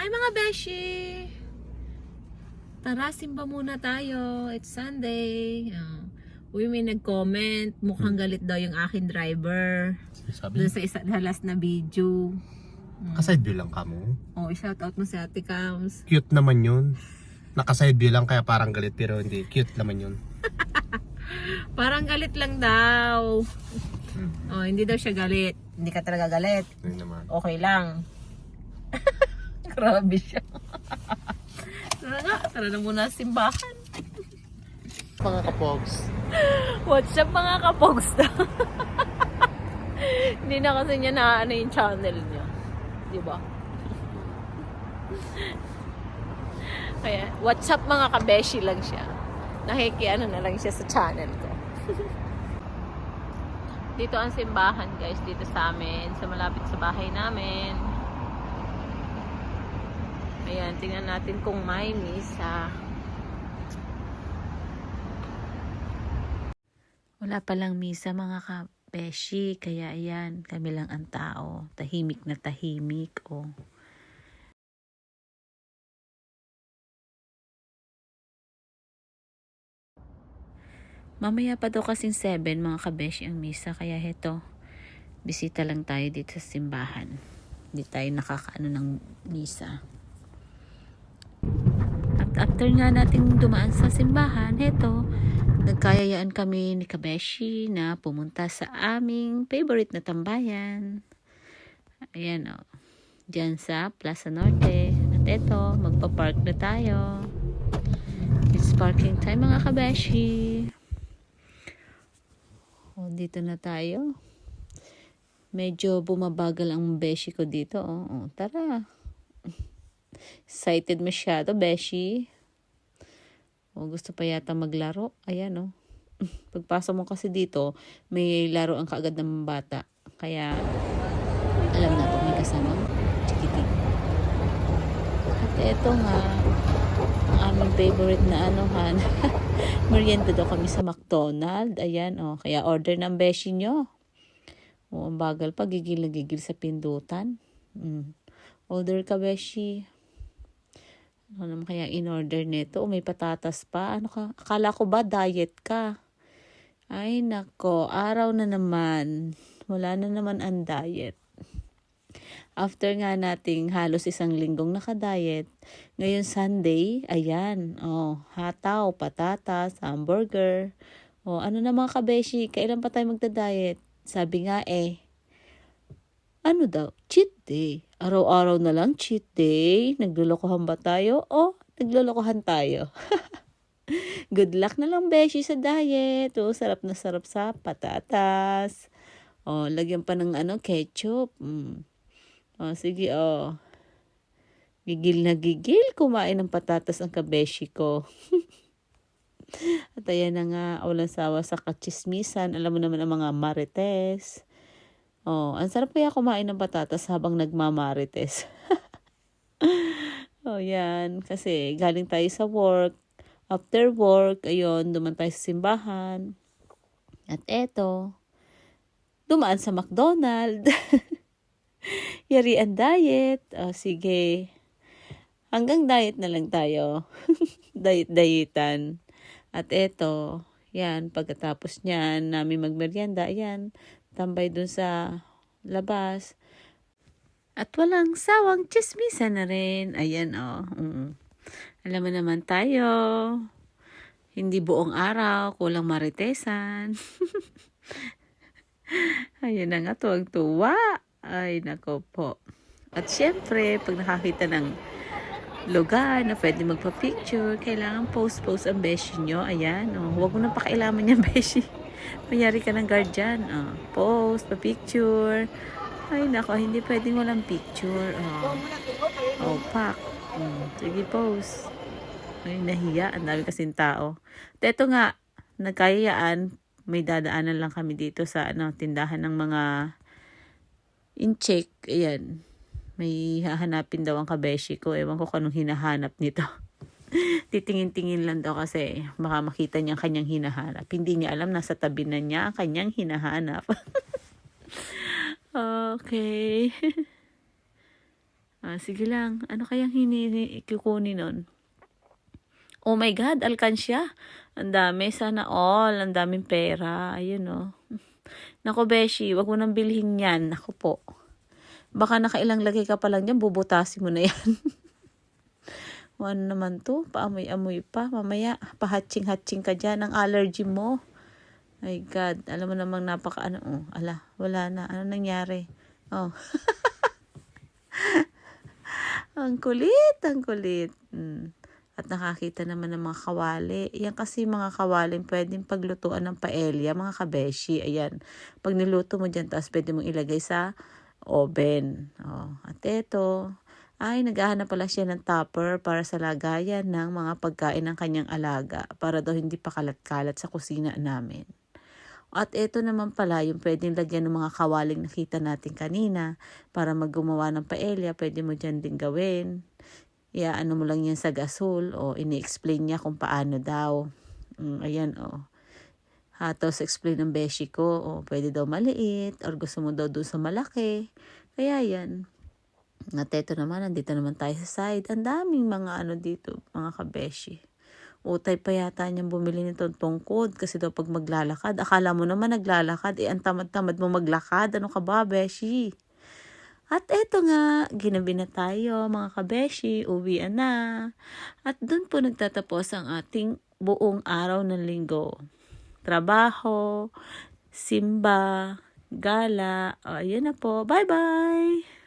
Hi mga beshi! Tara, simba muna tayo. It's Sunday. Uh, uy, may nag-comment. Mukhang galit daw yung akin driver. Sabi, Doon sa isa na last na video. kaside view lang ka mo. Oh, shout out mo si Ate Cams. Cute naman yun. Nakaside view lang kaya parang galit pero hindi. Cute naman yun. Parang galit lang daw. Oh, hindi daw siya galit. Hindi ka talaga galit. Yun naman. Okay lang. Grabe siya. tara nga, tara na muna sa simbahan. Mga kapogs. What's up mga kapogs daw? Hindi na kasi niya na ano yung channel niya. Di ba? Kaya, what's up mga kabeshi lang siya. Nakikiano na lang siya sa channel ko. dito ang simbahan guys, dito sa amin, sa malapit sa bahay namin. Ayan, tingnan natin kung may misa. Wala palang misa mga kabeshi, kaya ayan, kami lang ang tao. Tahimik na tahimik, oh. Mamaya pa daw kasing 7 mga kabeshi ang misa, kaya heto, bisita lang tayo dito sa simbahan. Hindi tayo nakakaano ng misa. At after nga nating dumaan sa simbahan, heto, nagkayayaan kami ni Kabeshi na pumunta sa aming favorite na tambayan. Ayan o. Diyan sa Plaza Norte. At eto, magpa-park na tayo. It's parking time mga Kabeshi. O, dito na tayo. Medyo bumabagal ang beshi ko dito. Oh, oh tara. Excited masyado, Beshi. O, gusto pa yata maglaro. Ayan, oh. Pagpasok mo kasi dito, may laro ang kaagad ng bata. Kaya, alam na may kasama. Chikitik. At eto nga, ang aming favorite na anuhan. Merienda daw kami sa McDonald. Ayan, oh. Kaya order ng Beshi nyo. O, ang bagal pa. Gigil na gigil sa pindutan. Mm. Order ka, Beshi. Ano naman kaya in-order nito? O may patatas pa? Ano ka? Akala ko ba diet ka? Ay nako, araw na naman. Wala na naman ang diet. After nga nating halos isang linggong nakadiet, ngayon Sunday, ayan, oh, hataw, patatas, hamburger. Oh, ano na mga kabeshi, kailan pa tayo magda-diet? Sabi nga eh, ano daw? Cheat day. Araw-araw na lang cheat day. Naglolokohan ba tayo? O, naglolokohan tayo. Good luck na lang, Beshi, sa diet. O, sarap na sarap sa patatas. O, lagyan pa ng ano, ketchup. Mm. O, sige, o. Gigil na gigil, kumain ng patatas ang kabeshi ko. At ayan na nga, walang sawa sa kachismisan. Alam mo naman ang mga marites. Oh, ang sarap kaya kumain ng patatas habang nagmamarites. oh, yan. Kasi galing tayo sa work. After work, ayun, duman tayo sa simbahan. At eto, dumaan sa McDonald. Yari ang diet. Oh, sige. Hanggang diet na lang tayo. Diet-dietan. At eto, yan, pagkatapos niyan, namin magmerienda, yan, tambay dun sa labas. At walang sawang chismisa na rin. Ayan, oh. Mm. Alam mo naman tayo, hindi buong araw, kulang maritesan. Ayan na nga, tuwag-tuwa. Ay, nako po. At syempre, pag nakakita ng lugar na pwede magpa-picture, kailangan post-post ang beshi nyo. Ayan, oh. huwag mo nang pakailaman yung beshi. Mayari ka ng guardian. Oh. Post, pa-picture. Ay, nako, hindi pwedeng walang picture. Oh, oh pack. Mm, sige, post. Ay, nahiya. Ang dami kasing tao. At nga, nagkayayaan, may dadaanan lang kami dito sa ano, tindahan ng mga in-check. Ayan. May hahanapin daw ang kabeshi ko. Ewan ko kung anong hinahanap nito. Titingin-tingin lang daw kasi baka makita niya ang kanyang hinahanap. Hindi niya alam, nasa tabi na niya ang kanyang hinahanap. okay. Ah, sige lang. Ano kayang hinini kukunin nun? Oh my God, alkansya. Ang dami. Sana all. Ang daming pera. Ayun, oh. Nako, Beshi, wag mo nang bilhin yan. Ako po. Baka nakailang lagay ka pa lang dyan, bubutasin mo na yan. Ano naman to? Paamoy-amoy pa. Mamaya, pahatching-hatching ka dyan. Ang allergy mo. My God, alam mo namang napaka ano. Oh, ala, wala na. Ano nangyari? Oh. ang kulit, ang kulit. Mm. At nakakita naman ng mga kawali. Yan kasi mga kawaling pwedeng paglutuan ng paella, mga kabeshi. Ayan. Pag niluto mo dyan, tapos pwede mong ilagay sa oven. Oh. At eto, ay naghahanap pala siya ng topper para sa lagayan ng mga pagkain ng kanyang alaga para daw hindi pa kalat-kalat sa kusina namin. At ito naman pala yung pwedeng lagyan ng mga kawaling nakita natin kanina para maggumawa ng paella, pwede mo dyan din gawin. Iaano mo lang yan sa gasol o ini-explain niya kung paano daw. Mm, ayan o. Oh. Hatos explain ng beshi ko, o pwede daw maliit or gusto mo daw doon sa malaki. Kaya yan. At ito naman, nandito naman tayo sa side. Ang daming mga ano dito, mga kabeshi. Utay pa yata niyang bumili nitong tungkod kasi daw pag maglalakad, akala mo naman naglalakad, eh ang tamad-tamad mo maglakad, ano ka ba, beshi? At eto nga, ginabi na tayo mga kabeshi, uwian na. At dun po nagtatapos ang ating buong araw ng linggo. Trabaho, simba, gala, o, ayan na po. Bye-bye!